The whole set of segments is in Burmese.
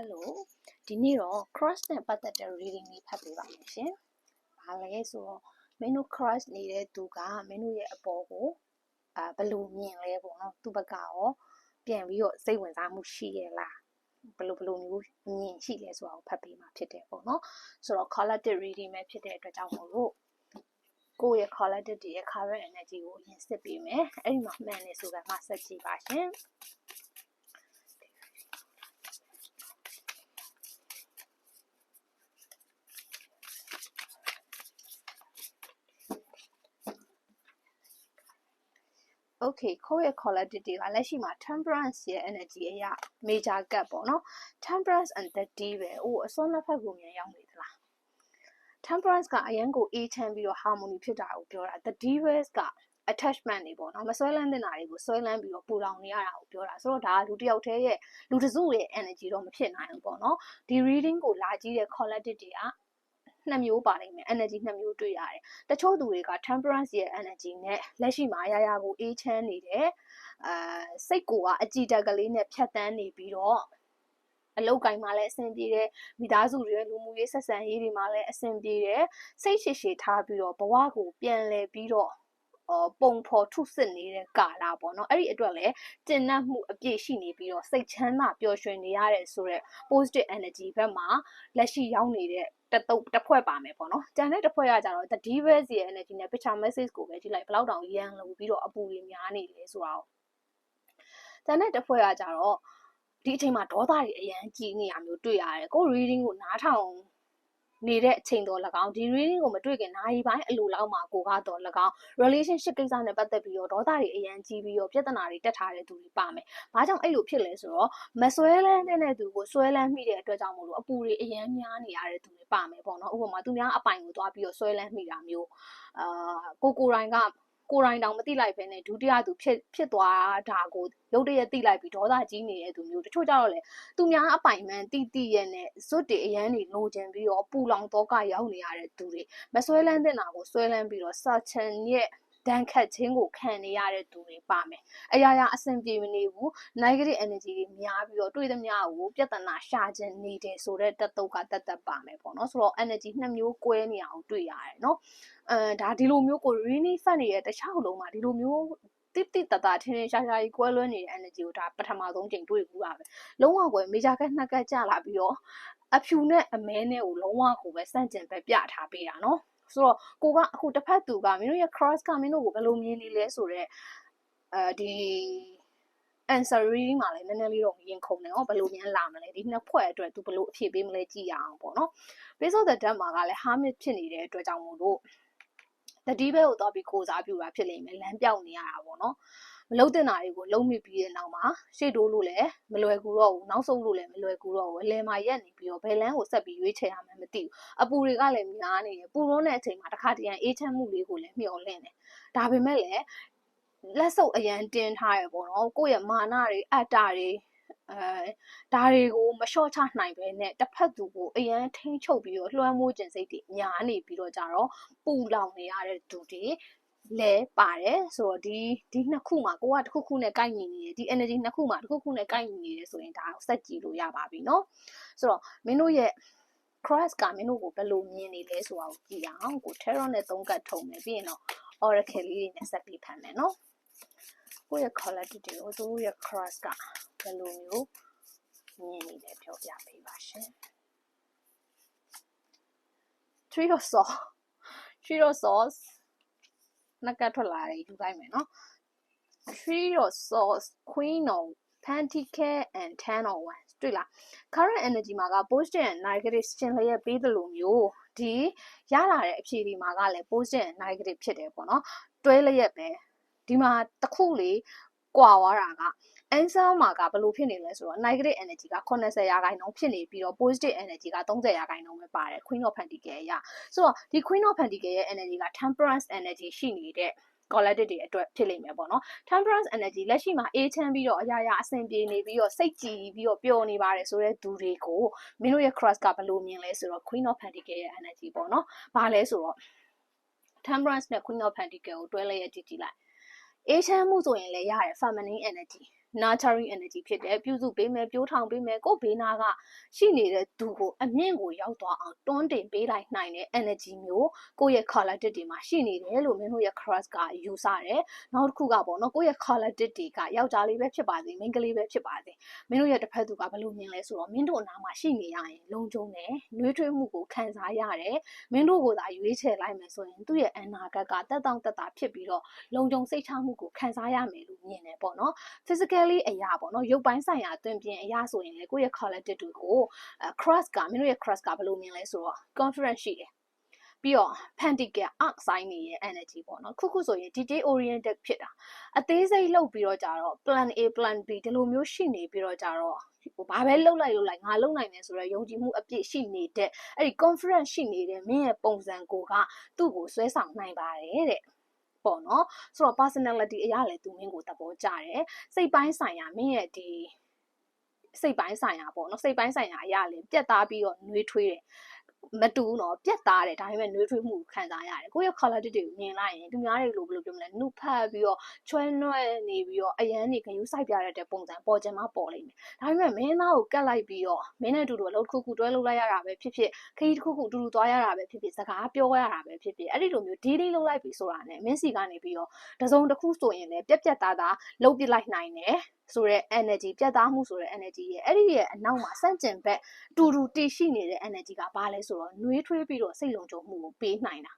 Hello ဒီနေ့တော့ cross နဲ့ပတ်သက်တဲ့ reading လေးဖတ်ပေးပါမယ်ရှင်။ဘာလဲဆိုတော့မင်းတို့ cross နေတဲ့သူကမင်းတို့ရဲ့အပေါ်ကိုအာဘယ်လိုမြင်လဲပေါ့နော်။သူ့ဘက်ကရောပြန်ပြီးတော့စိတ်ဝင်စားမှုရှိရဲ့လား။ဘယ်လိုဘယ်လိုမျိုးမြင်ရှိလဲဆိုတာကိုဖတ်ပေးမှာဖြစ်တယ်ပေါ့နော်။ဆိုတော့ collective reading ပဲဖြစ်တဲ့အတွက်ကြောင့်မို့လို့ကိုယ့်ရဲ့ collective တွေရဲ့ current energy ကိုအရင်စစ်ပေးမယ်။အဲ့ဒီမှာမှန်နေဆိုကမှဆက်ကြည့်ပါရှင်။ okay ကိုယ့်ရဲ့ collective တွေကလက်ရှိမှာ temperance ရဲ့ energy အရာ major gap ပေါ့နော် temperance and the d ပဲအိုးအစွန်းနှစ်ဖက်ကိုမြန်ရောက်နေသလား temperance ကအရန်ကိုအေးချမ်းပြီးတော့ harmony ဖြစ်တာကိုပြောတာ the divas က attachment တွေပေါ့နော်မဆွဲလန်းတဲ့နာတွေကိုဆွဲလန်းပြီးတော့ပူလောင်နေရတာကိုပြောတာဆိုတော့ဒါကလူတစ်ယောက်တည်းရဲ့လူတစ်စုရဲ့ energy တော့မဖြစ်နိုင်ဘူးပေါ့နော်ဒီ reading ကိုလာကြည့်တဲ့ collective တွေက နှစ်မျိုးပါနိုင်မယ် energy နှစ်မျိုးတွေ့ရတယ်တချို့သူတွေက temperance ရဲ့ energy နဲ့လက်ရှိမှာအရာရာကိုအေးချမ်းနေတယ်အာစိတ်ကိုကအကြည်တက်ကလေးနဲ့ဖြတ်တန်းနေပြီးတော့အလုတ်ကင်မှာလည်းအဆင်ပြေတယ်မိသားစုတွေလူမှုရေးဆက်ဆံရေးတွေမှာလည်းအဆင်ပြေတယ်စိတ်ရှိရှိထားပြီးတော့ဘဝကိုပြန်လဲပြီးတော့အော် ပုံဖော်ထုစစ်နေတဲ့ကာလာပေါ့နော်အဲ့ဒီအတွက်လည်းကျင့်နှံ့မှုအပြည့်ရှိနေပြီးတော့စိတ်ချမ်းသာပျော်ရွှင်နေရတဲ့ဆိုတော့ positive energy ဘက်မှာလက်ရှိရောက်နေတဲ့တတုပ်တစ်ဖွဲ့ပါမယ်ပေါ့နော်။ကြံတဲ့တစ်ဖွဲ့ကကြတော့ the devils ရဲ့ energy နဲ့ picture message ကိုပဲကြည့်လိုက်ဘလောက်တောင်ရန်လို့ပြီးတော့အပူတွေများနေလဲဆိုတာကို။ကြံတဲ့တစ်ဖွဲ့ကကြတော့ဒီအချိန်မှာဒေါသတွေအရန်ကြီးနေရမျိုးတွေ့ရတယ်။ကို reading ကိုနားထောင် နေတဲ့အချိန်တော်၎င်းဒီ reading ကိုမတွေ့ခင်နိုင်ပိုင်းအလိုလောက်မှာကိုကတော့၎င်း relationship ကိစ္စနဲ့ပတ်သက်ပြီးတော့ဒေါသတွေအရန်ကြီးပြီးတော့ပြဿနာတွေတက်ထားတဲ့သူတွေပါမယ်။ဘာကြောင့်အဲ့လိုဖြစ်လဲဆိုတော့မဆွဲလန်းတဲ့သူကိုဆွဲလန်းမိတဲ့အတွက်ကြောင့်မို့လို့အပူတွေအရန်များနေရတဲ့သူတွေပါမယ်ပေါ့နော်။ဥပမာသူများအပိုင်ကိုသွားပြီးတော့ဆွဲလန်းမိတာမျိုးအာကိုကိုတိုင်းက ကိုရိုင်းတောင်မသိလိုက်ပဲနဲ့ဒုတိယသူဖြစ်ဖြစ်သွားတာကိုရုတ်တရက်သိလိုက်ပြီးဒေါသကြီးနေတဲ့သူမျိုးတချို့ကြတော့လေသူများအပိုင်မှန်တိတိရဲ့နဲ့ဇွတ်တွေအရန်တွေလိုချင်ပြီးတော့ပူလောင်တော့ကရောက်နေရတဲ့သူတွေမဆွဲလန်းတဲ့နာကိုဆွဲလန်းပြီးတော့စာချန်ရဲ့ ဒဏ်ခတ်ခြင်းကိုခံနေရတဲ့သူတွေပါမယ်။အရာရာအဆင်ပြေမနေဘူး negative energy တွေများပြီးတော့တွေ့သမျှကိုပြဿနာရှာခြင်းနေတယ်ဆိုတဲ့တက်တုတ်ကတက်တက်ပါမယ်ပေါ့နော်။ဆိုတော့ energy နှစ်မျိုးကွဲနေအောင်တွေ့ရတယ်နော်။အဲဒါဒီလိုမျိုးကို rainy fat နေတဲ့တခြားလုံးမှာဒီလိုမျိုးတိတိတတထင်းထင်းရှားရှားကြီးကွဲလွဲနေတဲ့ energy ကိုဒါပထမဆုံးချိန်တွေ့ဘူးပါပဲလုံးဝကွယ် major ကနှစ်ကတ်ကြလာပြီးတော့အဖြူနဲ့အမဲနဲ့ကိုလုံးဝကိုပဲစန့်ကျင်ပဲပြထားပေးတာနော် ဆိုတော့ကိုကအခုတစ်ဖက်သူကမင်းတို့ရဲ့ cross ကမင်းတို့ကိုဘယ်လိုမြင်နေလဲဆိုတော့အဲဒီ answer reading မှာလည်းနည်းနည်းလေးတော့ရင်ခုန်တယ်ဟောဘယ်လိုများလာမလဲဒီနှစ်ဖွဲ့အတွက်သူဘယ်လိုအဖြေပေးမလဲကြည့်ရအောင်ပေါ့နော် base of the deck မှာကလည်း hermit ဖြစ်နေတဲ့အတွက်ကြောင့်မို့လို့တတိဘဲကိုတော့ပြီးကိုစားပြူတာဖြစ်လိမ့်မယ်လမ်းပြောက်နေရတာပေါ့နော် မလုံးတင်တာတွေကိုလုံးမိပြီးတဲ့နောက်မှာရှေ့တိုးလို့လည်းမလွယ်ကူတော့ဘူးနောက်ဆုံးလို့လည်းမလွယ်ကူတော့ဘူးအလယ်မှာရက်နေပြီးတော့ဘယ်လန်းကိုဆက်ပြီးရွေးချယ်ရမှန်းမသိဘူးအပူတွေကလည်းများနေတယ်ပူရုံးတဲ့အချိန်မှာတစ်ခါတရံအေးချမ်းမှုလေးကိုလည်းမျှော်လင့်တယ်ဒါပေမဲ့လည်းလက်စုပ်အရန်တင်းထားရပေါ့နော်ကိုယ့်ရဲ့မာနတွေအတ္တတွေအဲဒါတွေကိုမလျှော့ချနိုင်ပဲနဲ့တစ်ဖက်သူကိုအရန်ထိန်းချုပ်ပြီးတော့လွှမ်းမိုးခြင်းစိတ်တွေညာနေပြီးတော့ကြတော့ပူလောင်နေရတဲ့သူတွေ လဲပါတယ်ဆိုတော့ဒီဒီနှစ်ခုမှာကိုကတစ်ခုခုနဲ့ကိုက်ညီနေတယ်ဒီ energy နှစ်ခုမှာတစ်ခုခုနဲ့ကိုက်ညီနေတယ်ဆိုရင်ဒါစက်ကြည့်လို့ရပါပြီเนาะဆိုတော့မင်းတို့ရဲ့ cross ကမင်းတို့ကိုဘယ်လိုမြင်နေလဲဆိုတာကိုကြည့်အောင်ကို terror နဲ့သုံးကတ်ထုံမယ်ပြီးရင်တော့ oracle လေးတွေနဲ့ဆက်ပြီးဖတ်မယ်เนาะကိုယ့်ရဲ့ quality တွေကိုသူတို့ရဲ့ cross ကဘယ်လိုမျိုးမြင်နေလဲပြောပြပေးပါရှင် three of swords three of swords နှက်ကထွက်လာတယ်ယူလိုက်မယ်နော် three of swords queen of pentacle and ten of wands တွေ့လား current energy မှာက positive and negative ရှင်းလျက်ပေးသလိုမျိုးဒီရလာတဲ့အဖြေဒီမှာကလည်း positive and negative ဖြစ်တယ်ပေါ့နော်တွဲလျက်ပဲဒီမှာတစ်ခုလေး ကွာသွားတာက answer မှာကဘယ်လိုဖြစ်နေလဲဆိုတော့ negative energy က80ရာခိုင်နှုန်းဖြစ်နေပြီးတော့ positive energy က30ရာခိုင်နှုန်းပဲပါတယ် queen of pentacle ရဆိုတော့ဒီ queen of pentacle ရဲ့ energy က temperance energy ရှိနေတဲ့ collective တွေအတွက်ဖြစ်လိမ့်မယ်ပေါ့နော် temperance energy လက်ရှိမှာအေးချမ်းပြီးတော့အရာရာအဆင်ပြေနေပြီးတော့စိတ်ကြည်ပြီးတော့ပျော်နေပါတယ်ဆိုတဲ့သူတွေကိုမင်းတို့ရဲ့ cross ကဘယ်လိုမြင်လဲဆိုတော့ queen of pentacle ရဲ့ energy ပေါ့နော်ဘာလဲဆိုတော့ temperance နဲ့ queen of pentacle ကိုတွဲလဲရကြည့်ကြည့်လိုက် အေးချမ်းမှုဆိုရင်လည်းရတယ် feminine energy Nurturing energy ဖြစ်တယ်ပြုစုပေးမယ်ပြိုးထောင်ပေးမယ်ကိုယ့်ဘေးနာကရှိနေတဲ့သူကိုအမြင့်ကိုရောက်သွားအောင်တွန်းတင်ပေးလိုက်နိုင်တဲ့ energy မျိုးကိုယ့်ရဲ့ collective တွေမှာရှိနေတယ်လို့မင်းတို့ရဲ့ cross ကယူဆတယ်နောက်တစ်ခုကပေါ့နော်ကိုယ့်ရဲ့ collective တွေကယောက်ျားလေးပဲဖြစ်ပါစေမိန်းကလေးပဲဖြစ်ပါစေမင်းတို့ရဲ့တစ်ဖက်သူကဘယ်လိုမြင်လဲဆိုတော့မင်းတို့အနားမှာရှိနေရရင်လုံခြုံတယ်နှွေးထွေးမှုကိုခံစားရတယ်မင်းတို့ကိုသာရွေးချယ်လိုက်မယ်ဆိုရင်သူ့ရဲ့အနာဂတ်ကတက်တောင့်တက်တာဖြစ်ပြီးတော့လုံခြုံစိတ်ချမှုကိုခံစားရမယ်လို့မြင်တယ်ပေါ့နော် physically အရာပေါ့နော်ရုပ်ပိုင်းဆိုင်ရာအတွင်ပြင်အရာဆိုရင်လေကိုယ့်ရဲ့ collective တွေကို cross ကမင်းတို့ရဲ့ cross ကဘယ်လိုမြင်လဲဆိုတော့ confidence ရှိတယ်ပြီးတော့ pentacle arc sign နေရဲ့ energy ပေါ့နော်ခုခုဆိုရင် detail oriented ဖြစ်တာအသေးစိတ်လုပ်ပြီးတော့ကြတော့ plan A plan B ဒီလိုမျိုးရှိနေပြီးတော့ကြတော့ဟိုဘာပဲလှုပ်လိုက်လှုပ်လိုက်ငါလှုပ်နိုင်တယ်ဆိုတော့ယုံကြည်မှုအပြည့်ရှိနေတဲ့အဲ့ဒီ confidence ရှိနေတဲ့မင်းရဲ့ပုံစံကိုကသူ့ကိုဆွဲဆောင်နိုင်ပါတယ်တဲ့ ပေါ့နော်ဆိုတော့ personality အရာလည်းသူမင်းကိုသဘောကျတယ်စိတ်ပိုင်းဆိုင်ရာမင်းရဲ့ဒီစိတ်ပိုင်းဆိုင်ရာပေါ့နော်စိတ်ပိုင်းဆိုင်ရာအရာလည်းပြတ်သားပြီးတော့နှွေးထွေးတယ် မတူဘူးနော်ပြက်သားတယ်ဒါပေမဲ့နှွေးထွေးမှုခံစားရတယ်ကိုယ့်ရဲ့ quality တွေကိုမြင်လိုက်ရင်သူများတွေလိုဘယ်လိုပြောမလဲနှုတ်ဖတ်ပြီးတော့ချွဲနွဲ့နေပြီးတော့အရန်နေခရူးဆိုင်ပြရတဲ့ပုံစံပေါ်ချင်မှပေါ်လိမ့်မယ်ဒါပေမဲ့မင်းသားကိုကတ်လိုက်ပြီးတော့မင်းနဲ့အတူတူအလုပ်တစ်ခုခုတွဲလုပ်လိုက်ရတာပဲဖြစ်ဖြစ်ခရီးတစ်ခုခုအတူတူသွားရတာပဲဖြစ်ဖြစ်စကားပြောရတာပဲဖြစ်ဖြစ်အဲ့ဒီလိုမျိုး daily လုပ်လိုက်ပြီးဆိုတာနဲ့မင်းစီကနေပြီးတော့တစုံတစ်ခုဆိုရင်လည်းပြက်ပြက်သားသားလုပ်ပစ်လိုက်နိုင်တယ် ဆိုတဲ့ energy ပြတ်သားမှုဆိုတဲ့ energy ရဲ့အဲ့ဒီရဲ့အနောက်မှာစန့်ကျင်ဘက်တူတူတည်ရှိနေတဲ့ energy ကဘာလဲဆိုတော့နှွေးထွေးပြီးတော့စိတ်လုံခြုံမှုကိုပေးနိုင်တာ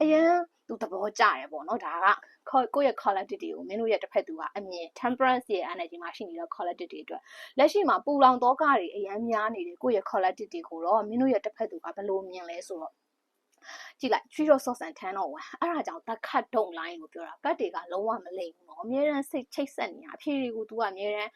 အရင်သူသဘောကျတယ်ပေါ့နော်ဒါကကိုယ့်ရဲ့ quality တွေကိုမင်းတို့ရဲ့တစ်ဖက်သူကအမြင် temperance ရဲ့ energy မှာရှိနေတဲ့ quality တွေအတွက်လက်ရှိမှာပူလောင်တော့ကတွေအရင်များနေတဲ့ကိုယ့်ရဲ့ quality တွေကိုတော့မင်းတို့ရဲ့တစ်ဖက်သူကဘယ်လိုမြင်လဲဆိုတော့ ကြည့်လိုက် three dot sauce and ten တော့ဝင်အဲ့ဒါကြောင့်တခတ်တုံ line ကိုပြောတာကတ်တွေကလုံးဝမလိမ့်ဘူးနော်အများရန်စိတ်ချိတ်ဆက်နေတာအဖြေတွေကို तू ကအများရန်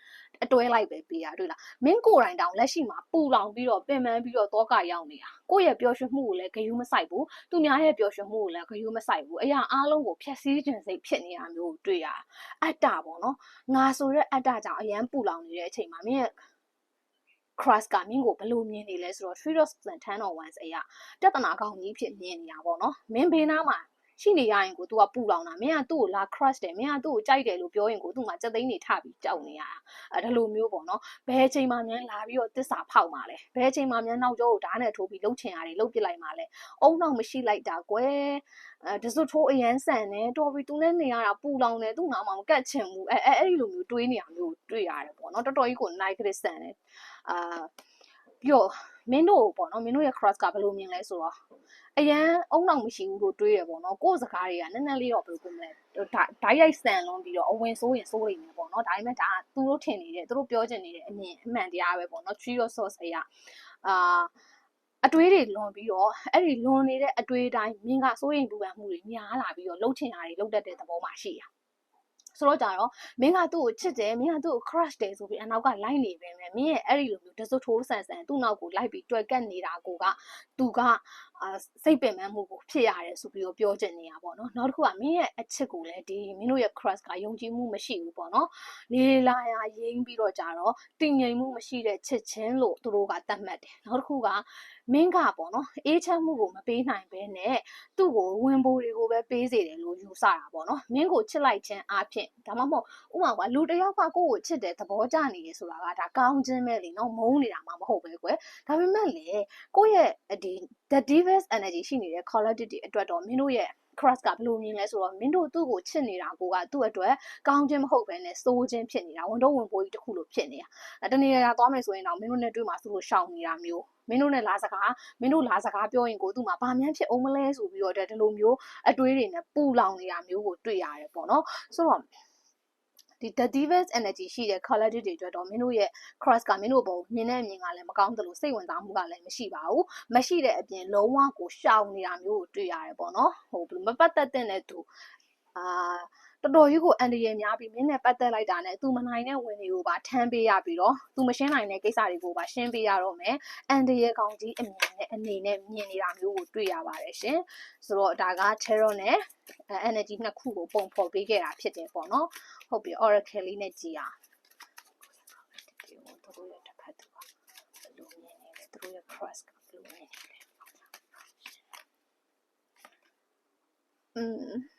အတွဲလိုက်ပဲပေးတာတွေ့လားမင်းကိုယ်တိုင်တောင်လက်ရှိမှာပူလောင်ပြီးတော့ပင်ပန်းပြီးတော့တောကရောက်နေတာကိုယ့်ရဲ့ပျော်ရွှင်မှုကိုလည်းဂယုမဆိုင်ဘူးသူများရဲ့ပျော်ရွှင်မှုကိုလည်းဂယုမဆိုင်ဘူးအရာအားလုံးကိုဖျက်ဆီးခြင်းစိတ်ဖြစ်နေတာမျိုးကိုတွေ့ရအတ္တပေါ့နော်ငါဆိုတဲ့အတ္တကြောင့်အရန်ပူလောင်နေတဲ့အချိန်မှာမင်းရဲ့ crush ကမင်းကိုဘယ်လိုမြင်နေလဲဆိုတော့ three dots and ten on ones အရာပြဿနာကောင်းကြီးဖြစ်မြင်နေတာပေါ့နော်မင်းဘေးနားမှာရှိနေရရင်ကို तू ကပူလောင်တာမင်းကသူ့ကိုလာ crush တယ်မင်းကသူ့ကိုကြိုက်တယ်လို့ပြောရင်ကိုသူ့မှာစက်သိန်းတွေထပြီးကြောက်နေရတာအဲဒါလိုမျိုးပေါ့နော်ဘယ်အချိန်မှမြန်လာပြီးတော့တစ္ဆာဖောက်มาလဲဘယ်အချိန်မှမြန်နောက်ကျောကိုဓာတ်နဲ့ထိုးပြီးလှုပ်ချင်ရတယ်လှုပ်ပစ်လိုက်มาလဲအုံနောက်မရှိလိုက်တာကွယ်အဲတစွတ်ထိုးအရန်ဆန်တယ်တော်ပြီသူနဲ့နေရတာပူလောင်တယ်သူ့နာမှာမကတ်ချင်ဘူးအဲအဲအဲ့ဒီလိုမျိုးတွေးနေရမျိုးတွေ့ရတယ်ပေါ့နော်တော်တော်ကြီးကို night ကလေးဆန်တယ် အာပြီးတော့မင်းတို့ပေါ့နော်မင်းတို့ရဲ့ cross ကဘယ်လိုမြင်လဲဆိုတော့အရန်အုံနောက်မရှိဘူးလို့တွေးရပေါ့နော်ကိုယ့်စကားတွေကနည်းနည်းလေးတော့ဘယ်လိုပြောမလဲဓာတ်ရိုက်ဆန်လွန်ပြီးတော့အဝင်ဆိုးရင်ဆိုးနေတယ်ပေါ့နော်ဒါပေမဲ့ဒါကသူတို့ထင်နေတဲ့သူတို့ပြောချင်နေတဲ့အမြင်အမှန်တရားပဲပေါ့နော် tree of source အရာအာအတွေးတွေလွန်ပြီးတော့အဲ့ဒီလွန်နေတဲ့အတွေးတိုင်းမြင်ကစိုးရိမ်ပူပန်မှုတွေများလာပြီးတော့လှုပ်ချင်တာတွေလှုပ်တတ်တဲ့သဘောမှရှိရ ဆိုတော့ကြတော့မင်းကသူ့ကိုချစ်တယ်မင်းကသူ့ကို crush တယ်ဆိုပြီးအနောက်ကလိုက်နေပဲမယ်မင်းရဲ့အဲ့ဒီလိုမျိုးတစွတ်ထိုးဆန်ဆန်သူ့နောက်ကိုလိုက်ပြီးတွယ်ကတ်နေတာကိုကသူကအာ စိတ်ပင်ပန်းမှုကိုဖြစ်ရတယ်ဆိုပြီးတော့ပြောချင်နေတာပေါ့နော်နောက်တစ်ခုကမင်းရဲ့အချစ်ကိုလည်းဒီမင်းတို့ရဲ့ crush ကယုံကြည်မှုမရှိဘူးပေါ့နော်လေးလာရရင်းပြီးတော့ကြတော့တည်ငြိမ်မှုမရှိတဲ့ချစ်ချင်းလို့သူတို့ကသတ်မှတ်တယ်နောက်တစ်ခုကမင်းကပေါ့နော်အေးချမ်းမှုကိုမပေးနိုင်ဘဲနဲ့သူ့ကိုဝင်ပိုးတွေကိုပဲပေးစေတယ်လို့ယူဆတာပေါ့နော်မင်းကိုချစ်လိုက်ခြင်းအပြင်ဒါမှမဟုတ်ဥပမာကလူတစ်ယောက်ကကိုယ့်ကိုချစ်တယ်သဘောကျနေတယ်ဆိုတာကဒါကောင်းခြင်းပဲလေနော်မုန်းနေတာမှမဟုတ်ပဲကွယ်ဒါပေမဲ့လေကိုယ့်ရဲ့ဒီ the devious energy ရှိနေတဲ့ quality အတွက်တော့မင်းတို့ရဲ့ crush ကဘယ်လိုမြင်လဲဆိုတော့မင်းတို့သူ့ကိုချစ်နေတာကိုကသူ့အတွက်ကောင်းခြင်းမဟုတ်ဘဲနဲ့စိုးခြင်းဖြစ်နေတာဝန်တော့ဝန်ပိုးကြီးတစ်ခုလိုဖြစ်နေတာတနေ့ရသွားမယ်ဆိုရင်တော့မင်းတို့နဲ့တွေ့မှာသူ့ကိုရှောင်နေတာမျိုးမင်းတို့နဲ့လာစကားမင်းတို့လာစကားပြောရင်ကိုသူ့မှာဘာမှန်းဖြစ်အောင်မလဲဆိုပြီးတော့ဒီလိုမျိုးအတွေးတွေနဲ့ပူလောင်နေတာမျိုးကိုတွေ့ရတယ်ပေါ့နော်ဆိုတော့ ဒီ the devious energy ရှိတဲ့ quality တွေအတွက်တော့မင်းတို့ရဲ့ cross ကမင်းတို့ဘုံမြင်တဲ့အမြင်ကလည်းမကောင်းသလိုစိတ်ဝင်စားမှုကလည်းမရှိပါဘူးမရှိတဲ့အပြင်လုံးဝကိုရှောင်နေတာမျိုးကိုတွေ့ရတယ်ပေါ့နော်ဟိုဘယ်လိုမပတ်သက်တဲ့သူအာ တော်တော်ကြီးကိုအန်ဒီရများပြီးမင်းနဲ့ပတ်သက်လိုက်တာနဲ့သူမနိုင်တဲ့ဝင်တွေကိုပါထမ်းပေးရပြီးတော့သူမရှင်းနိုင်တဲ့ကိစ္စတွေကိုပါရှင်းပေးရတော့မယ်အန်ဒီရကောင်ကြီးအမြင်နဲ့အနေနဲ့မြင်နေတာမျိုးကိုတွေ့ရပါတယ်ရှင်ဆိုတော့ဒါက terror နဲ့ energy နှစ်ခုကိုပုံဖော်ပေးခဲ့တာဖြစ်တယ်ပေါ့နော်ဟုတ်ပြီ oracle လေးနဲ့ကြည်အောင်သူတို့ရဲ့တစ်ဖက်သူကဘယ်လိုမြင်နေလဲသူတို့ရဲ့ cross ကဘယ်လိုမြင်နေလဲอืม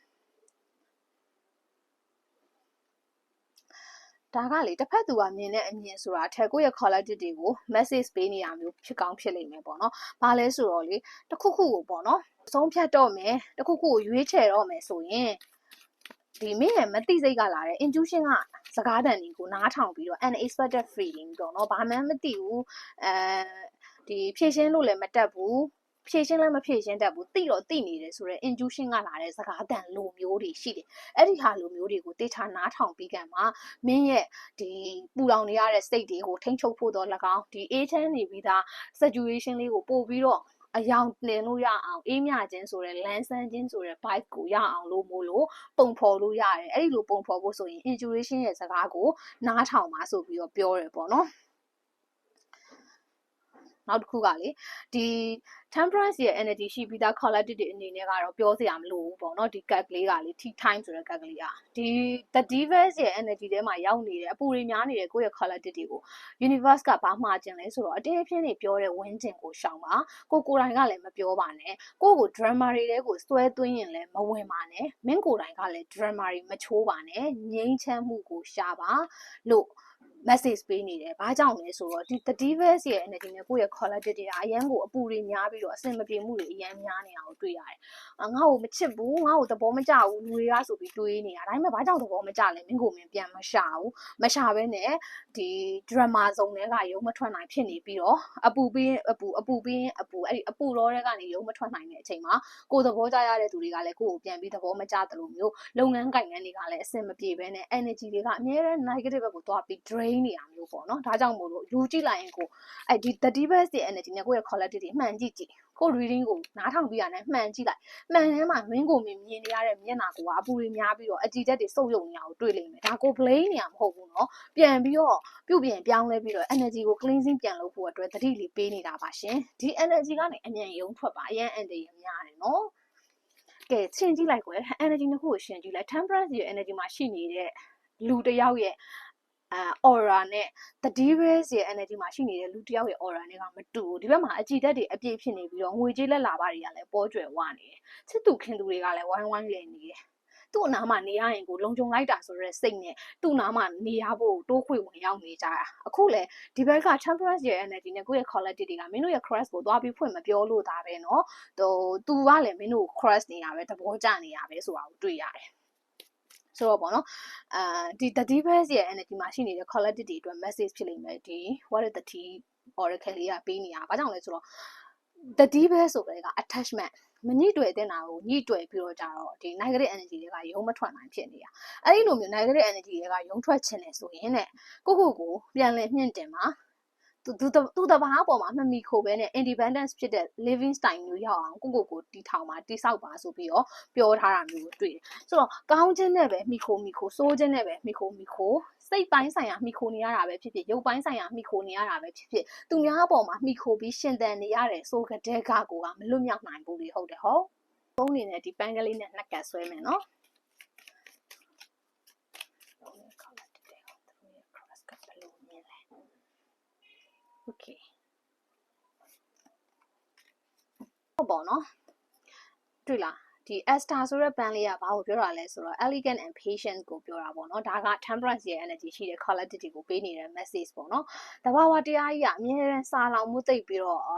ဒါကလေတစ်ဖက်သူကမြင်တဲ့အမြင်ဆိုတာအထက်ကိုယ့်ရဲ့ collective တွေကို message ပေးနေရမျိုးဖြစ်ကောင်းဖြစ်လိမ့်မယ်ပေါ့နော်။ဘာလဲဆိုတော့လေတစ်ခုခုကိုပေါ့နော်အဆုံးဖြတ်တော့မယ်တစ်ခုခုကိုရွေးချယ်တော့မယ်ဆိုရင်ဒီမင်းရဲ့မသိစိတ်ကလာတဲ့ intuition ကစကားတန်တွေကိုနားထောင်ပြီးတော့ unexpected feeling ပေါ့နော်ဘာမှမသိဘူးအဲဒီဖြည့်ရှင်းလို့လည်းမတက်ဘူး ဖြည့်ရှင်းလည်းမဖြည့်ရှင်းတတ်ဘူးတိတော့တိနေတယ်ဆိုတော့ intuition ကလာတဲ့စကားတန်လိုမျိုးတွေရှိတယ်အဲ့ဒီဟာလိုမျိုးတွေကိုတေချာနားထောင်ပြီးကံမှာမင်းရဲ့ဒီပူလောင်နေရတဲ့ state တွေကိုထိန်းချုပ်ဖို့တော့၎င်းဒီ A channel နေပြီးသား situation လေးကိုပို့ပြီးတော့အယောင်တင်လို့ရအောင်အေးမြခြင်းဆိုတဲ့လန်းဆန်းခြင်းဆိုတဲ့ vibe ကိုရအောင်လို့မို့လို့ပုံဖော်လို့ရတယ်အဲ့ဒီလိုပုံဖော်ဖို့ဆိုရင် intuition ရဲ့စကားကိုနားထောင်ပါဆိုပြီးတော့ပြောတယ်ပေါ့နော် နောက်တစ်ခုကလေဒီ temperance ရဲ့ energy ရှိပြီးသား collective တွေအနေနဲ့ကတော့ပြောစရာမလိုဘူးပေါ့နော်ဒီ cut ကလေးကလေ tea time ဆိုတဲ့ cut ကလေးอ่ะဒီ the divas ရဲ့ energy ထဲမှာရောက်နေတယ်အပူတွေများနေတဲ့ကိုယ့်ရဲ့ collective တွေကို universe ကဘာမှကျင်လဲဆိုတော့အတင်းအဖျင်းတွေပြောတဲ့ဝင်းကျင်ကိုရှောင်ပါကိုကိုယ်တိုင်ကလည်းမပြောပါနဲ့ကိုယ့်ကို drama တွေတဲကိုစွဲသွင်းရင်လည်းမဝင်ပါနဲ့မင်းကိုယ်တိုင်ကလည်း drama တွေမချိုးပါနဲ့ငြိမ်းချမ်းမှုကိုရှာပါလို့ message ပေးနေတယ်။ဘာကြောင့်လဲဆိုတော့ဒီ the divas ရဲ့ energy နဲ့ကိုယ့်ရဲ့ quality တွေကအရန်ကိုအပူတွေများပြီးတော့အဆင်မပြေမှုတွေအရန်များနေတာကိုတွေ့ရတယ်။ငါ့ကိုမချစ်ဘူးငါ့ကိုသဘောမကျဘူးလူတွေကဆိုပြီးတွေးနေတာ။ဒါပေမဲ့ဘာကြောင့်သဘောမကျလဲမင်းကိုမင်းပြန်မရှာဘူး။မရှာဘဲနဲ့ဒီ drama ဇုံတွေကရုံမထွက်နိုင်ဖြစ်နေပြီးတော့အပူပြီးအပူအပူပြီးအပူအဲ့ဒီအပူရောတွေကနေရုံမထွက်နိုင်တဲ့အချိန်မှာကိုယ်သဘောကျရတဲ့သူတွေကလည်းကိုယ့်ကိုပြန်ပြီးသဘောမကျသလိုမျိုးလုပ်ငန်းကိုင်ငန်းတွေကလည်းအဆင်မပြေဘဲနဲ့ energy တွေကအများနဲ့ negative ဘက်ကိုသွားပြီး drain င်းနေတာမျိုးပေါ့နော်ဒါကြောင့်မို့လို့ယူကြည့်လိုက်ရင်ကိုအဲ့ဒီ the diverse ရဲ့ energy နဲ့ကိုယ့်ရဲ့ quality တွေမှန်ကြည့်ကြည့်ကို reading ကိုနားထောင်ပြီးရတယ်မှန်ကြည့်လိုက်မှန်ထဲမှာမင်းကိုမြင်နေရတဲ့မျက်နှာကအပူတွေများပြီးတော့အကြည်ဓာတ်တွေစုပ်ယုံနေတာကိုတွေ့လိမ့်မယ်ဒါကို blame နေရမဟုတ်ဘူးနော်ပြန်ပြီးတော့ပြုတ်ပြင်ပြောင်းလဲပြီးတော့ energy ကို cleansing ပြန်လုပ်ဖို့အတွက်သတိလေးပေးနေတာပါရှင်ဒီ energy ကနေအမြန်ယုံထွက်ပါအရန်အန်တရများတယ်နော်ကဲရှင်းကြည့်လိုက်ကွယ် energy တစ်ခုကိုရှင်းကြည့်လိုက် temperance ရဲ့ energy မှာရှိနေတဲ့လူတစ်ယောက်ရဲ့ အာ aura နဲ့ the devils ရဲ့ energy မှာရှိနေတဲ့လူတစ်ယောက်ရဲ့ aura နဲ့ကမတူဘူးဒီဘက်မှာအကြည်ဓာတ်တွေအပြည့်ဖြစ်နေပြီးတော့ငွေကြေးလက်လာပါတွေကလည်းပေါ်ကျွယ်ဝနေတယ်ချစ်သူခင်သူတွေကလည်းဝိုင်းဝိုင်းလည်နေတယ်သူ့အနားမှာနေရရင်ကိုလုံခြုံလိုက်တာဆိုရဲစိတ်နဲ့သူ့နားမှာနေရဖို့တိုးခွေဝင်ရောက်နေကြတာအခုလေဒီဘက်က temperance ရဲ့ energy နဲ့ကိုယ့်ရဲ့ quality တွေကမင်းတို့ရဲ့ crush ကိုသွားပြီးဖွင့်မပြောလို့ဒါပဲเนาะဟို तू ကလည်းမင်းတို့ crush နေရပဲသဘောကျနေရပဲဆိုတာကိုတွေ့ရတယ် ဆိုတော့ပေါ့နော်အာဒီ the device ရဲ့ energy မှာရှိနေတဲ့ quality တွေအတွက် message ဖြစ်လိမ့်မယ်ဒီ what is the t oracle လေးကပေးနေတာဘာကြောင့်လဲဆိုတော့ the device ဆိုတဲ့က attachment မညှိတွေ့တဲ့နာကိုညှိတွေ့ပြီးတော့ကြတော့ဒီ negative energy တွေကရုံးမထွက်နိုင်ဖြစ်နေတာအဲ့ဒီလိုမျိုး negative energy တွေကရုံးထွက်ခြင်းလေဆိုရင်တဲ့ကိုကိုကိုပြန်လည်မြင့်တင်မှာ သူသူသူတဘာအပေါ်မှာမမီခိုပဲနဲ့ independence ဖြစ်တဲ့ living style မျိုးရောက်အောင်ကိုကိုကိုတီထောင်ပါတိဆောက်ပါဆိုပြီးတော့ပြောထားတာမျိုးကိုတွေ့တယ်ဆိုတော့ကောင်းခြင်းနဲ့ပဲမိခိုမိခိုစိုးခြင်းနဲ့ပဲမိခိုမိခိုစိတ်ပိုင်းဆိုင်ရာမိခိုနေရတာပဲဖြစ်ဖြစ်ရုပ်ပိုင်းဆိုင်ရာမိခိုနေရတာပဲဖြစ်ဖြစ်သူများအပေါ်မှာမိခိုပြီးရှင်သန်နေရတယ်ဆိုကြတဲ့ကကိုကမလွတ်မြောက်နိုင်ဘူးလေဟုတ်တယ်ဟုတ်ပုံနေနဲ့ဒီပန်းကလေးနဲ့နှက်ကတ်ဆွဲမယ်နော် okay ဟုတ်ပေါ့နော်တွေ့လားဒီ Esther ဆိုတဲ့ band လေးကဘာကိုပြောတာလဲဆိုတော့ elegant and patient ကိုပြောတာပေါ့နော်ဒါက temperance ရဲ့ energy ရှိတဲ့ quality ကိုပေးနေတဲ့ message ပေါ့နော်တဘာဝတရားကြီးကအမြဲတမ်းစာလောင်မှုသိပ်ပြီးတော့အာ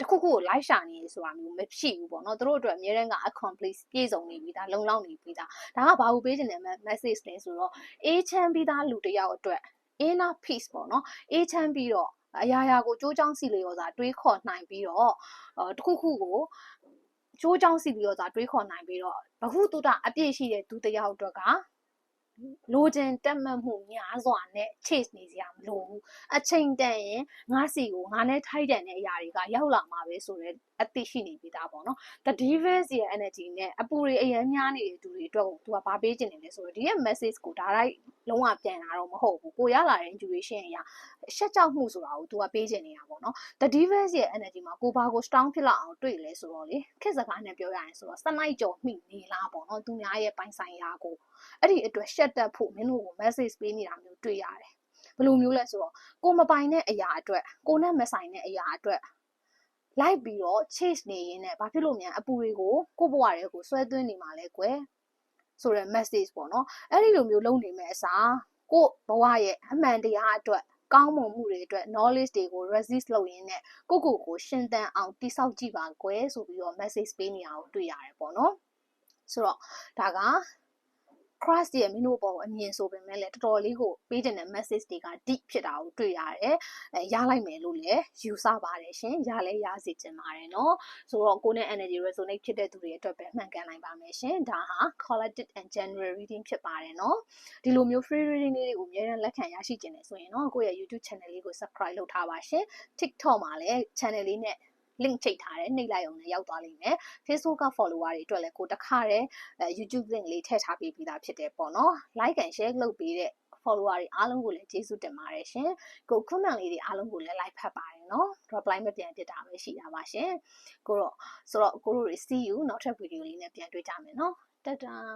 တခုခုကိုလိုက်ရှာနေဆိုတာမျိုးမရှိဘူးပေါ့နော်သူတို့အတွက်အများတန်းက accomplish ပြည့်စုံနေပြီဒါလုံလောက်နေပြီဒါဒါကဘာကိုပေးခြင်းလဲ message လဲဆိုတော့အေးချမ်းပြီးသားလူတစ်ယောက်အတွက် inner peace ပေါ့နော်အေးချမ်းပြီးတော့ အရာရာကိုကြိုးကြောင်းစီလျော်စွာတွေးခေါ်နိုင်ပြီးတော့တခုခုကိုကြိုးကြောင်းစီလျော်စွာတွေးခေါ်နိုင်ပြီးတော့ဘဟုတုတအပြည့်ရှိတဲ့သူတယောက်အတွက်ကလိုချင်တက်မှတ်မှုများစွာနဲ့ chase နေစရာမလိုဘူးအချိန်တန်ရင်ငါစီကိုငါနဲ့ထိုက်တန်တဲ့အရာတွေကရောက်လာမှာပဲဆိုတော့အသိရှိနေပြီးသားပေါ့နော် the device ရဲ့ energy နဲ့အပူတွေအရင်များနေတဲ့သူတွေအတွက်ကိုသူကဘာပေးချင်နေလဲဆိုတော့ဒီရဲ့ message ကိုဒါလိုက် လုံးဝပြန်လာတော့မဟုတ်ဘူးကိုရလာတဲ့ intuition အရာရှက်ကြောက်မှုဆိုတာကိုသူကပေးချင်နေတာပေါ့နော် the device ရဲ့ energy မှာကိုဘာကို strong ဖြစ်လာအောင်တွေ့လဲဆိုတော့လေခက်စကားနဲ့ပြောရရင်ဆိုတော့စနိုက်ကြော်မိနေလားပေါ့နော်သူများရဲ့ပိုင်ဆိုင်ရာကိုအဲ့ဒီအတွက်ရှက်တက်ဖို့မင်းတို့ကို message ပေးနေတာမျိုးတွေ့ရတယ်ဘယ်လိုမျိုးလဲဆိုတော့ကိုမပိုင်တဲ့အရာအတွက်ကိုနဲ့မဆိုင်တဲ့အရာအတွက်လိုက်ပြီးတော့ chase နေရင်းနဲ့ဘာဖြစ်လို့မြန်အပူတွေကိုကိုဘဝတွေကိုဆွဲသွင်းနေမှာလဲကွယ် ဆိုတဲ့ message ပေါ့နော်အဲ့ဒီလိုမျိုးလုပ်နေမဲ့အစားကိုယ့်ဘဝရဲ့အမှန်တရားအတွက်ကောင်းမွန်မှုတွေအတွက် knowledge တွေကို resist လုပ်ရင်းနဲ့ကိုယ့်ကိုယ်ကိုရှင်သန်အောင်တိဆောက်ကြည့်ပါကွယ်ဆိုပြီးတော့ message ပေးနေတာကိုတွေ့ရတယ်ပေါ့နော်ဆိုတော့ဒါက cross ရဲ့မင်းတို့အပေါ်အမြင်ဆိုပေမဲ့လည်းတော်တော်လေးကိုပေးတဲ့ message တွေက deep ဖြစ်တာကိုတွေ့ရတယ်။အဲရလိုက်မယ်လို့လည်းယူဆပါတယ်ရှင်။ရလဲရစေချင်ပါတယ်နော်။ဆိုတော့ကိုယ်နဲ့ energy resonate ဖြစ်တဲ့သူတွေအတွက်ပဲမှန်ကန်နိုင်ပါမယ်ရှင်။ဒါဟာ collected and general reading ဖြစ်ပါတယ်နော်။ဒီလိုမျိုး free reading လေးတွေကိုအများကြီးလက်ခံရရှိခြင်းနဲ့ဆိုရင်တော့ကိုယ့်ရဲ့ YouTube channel လေးကို subscribe လုပ်ထားပါရှင်။ TikTok မှာလည်း channel လေးနဲ့ link ချိတ်ထားတယ်နှိပ်လိုက်အောင်လည်းရောက်သွားလိမ့်မယ် Facebook က follower တွေအတွက်လည်းကိုတခါတည်း YouTube link လေးထည့်ထားပေးပြီးသားဖြစ်တယ်ပေါ့နော် like and share လုပ်ပေးတဲ့ follower တွေအားလုံးကိုလည်းကျေးဇူးတင်ပါတယ်ရှင်ကို comment လေးတွေအားလုံးကိုလည်း like ဖတ်ပါတယ်နော် reply မပြန်ပြစ်တာပဲရှိတာပါရှင်ကိုတော့ဆိုတော့ကိုတို့တွေ see you နောက်ထပ် video လေးနဲ့ပြန်တွေ့ကြမယ်နော်တတား